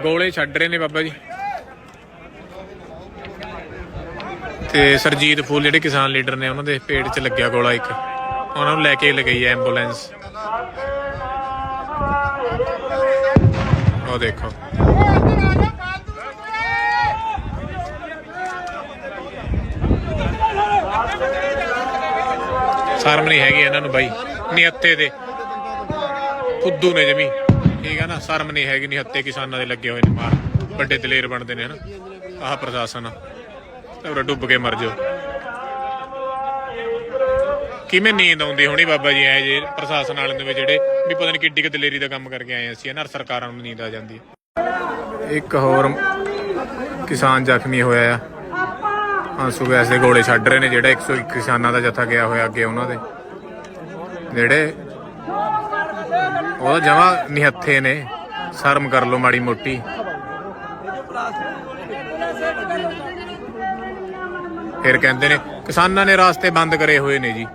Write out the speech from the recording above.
ਗੋਲੇ ਛੱਡ ਰਹੇ ਨੇ ਬਾਬਾ ਜੀ। ਤੇ ਸਰਜੀਤ ਫੂਲ ਜਿਹੜੇ ਕਿਸਾਨ ਲੀਡਰ ਨੇ, ਉਹਨਾਂ ਦੇ ਪੇਟ 'ਚ ਲੱਗਿਆ ਗੋਲਾ ਇੱਕ। ਉਹਨਾਂ ਨੂੰ ਲੈ ਕੇ ਲਗਾਈ ਹੈ ਐਂਬੂਲੈਂਸ। ਉਹ ਦੇਖੋ। ਸ਼ਰਮ ਨਹੀਂ ਹੈਗੀ ਇਹਨਾਂ ਨੂੰ ਬਾਈ। ਨਿਹੱਤੇ ਦੇ। ਫੁੱਦੂ ਨੇ ਜਮੀ। ਠੀਕ ਹੈ ਨਾ, ਸ਼ਰਮ ਨਹੀਂ ਹੈਗੀ ਨਿਹੱਤੇ ਕਿਸਾਨਾਂ ਦੇ ਲੱਗੇ ਹੋਏ ਨੇ ਮਾਰ। ਵੱਡੇ ਦਲੇਰ ਬਣਦੇ ਨੇ ਹਨਾ, ਆਹ ਪ੍ਰਸ਼ਾਸਨ ਤੇ ਡੁੱਬ ਕੇ ਮਰ ਜਾਓ। ਕਿਵੇਂ ਨੀਂਦ ਆਉਂਦੀ ਹੋਣੀ ਬਾਬਾ ਜੀ, ਐ ਜੇ ਪ੍ਰਸ਼ਾਸਨ ਵਾਲਿਆਂ ਦੇ ਵੀ ਜਿਹੜੇ ਵੀ ਪਤਾ ਨਹੀਂ ਕਿੱਡੀ ਕੁ ਦਲੇਰੀ ਦਾ ਕੰਮ ਕਰਕੇ ਆਏ ਅਸੀਂ ਨਾ ਸਰਕਾਰਾਂ ਨੂੰ ਨੀਂਦ ਆ ਜਾਂਦੀ ਹੈ। ਇੱਕ ਹੋਰ ਕਿਸਾਨ ਜ਼ਖਮੀ ਹੋਇਆ ਆ। ਆਂਸੂ ਗੈਸ ਦੇ ਗੋਲੇ ਛੱਡ ਰਹੇ ਨੇ, ਜਿਹੜਾ 101 ਕਿਸਾਨਾਂ ਦਾ ਜਥਾ ਗਿਆ ਹੋਇਆ ਅੱਗੇ ਉਹਨਾਂ ਦੇ। ਜਿਹੜੇ ਉਹ ਜਮਾ ਨਿਹੱਥੇ ਨੇ। ਸ਼ਰਮ ਕਰ ਲੋ ਮਾੜੀ ਮੋਟੀ। ਫਿਰ ਕਹਿੰਦੇ ਨੇ, ਕਿਸਾਨਾਂ ਨੇ ਰਾਸਤੇ ਬੰਦ ਕਰੇ ਹੋਏ ਨੇ ਜੀ।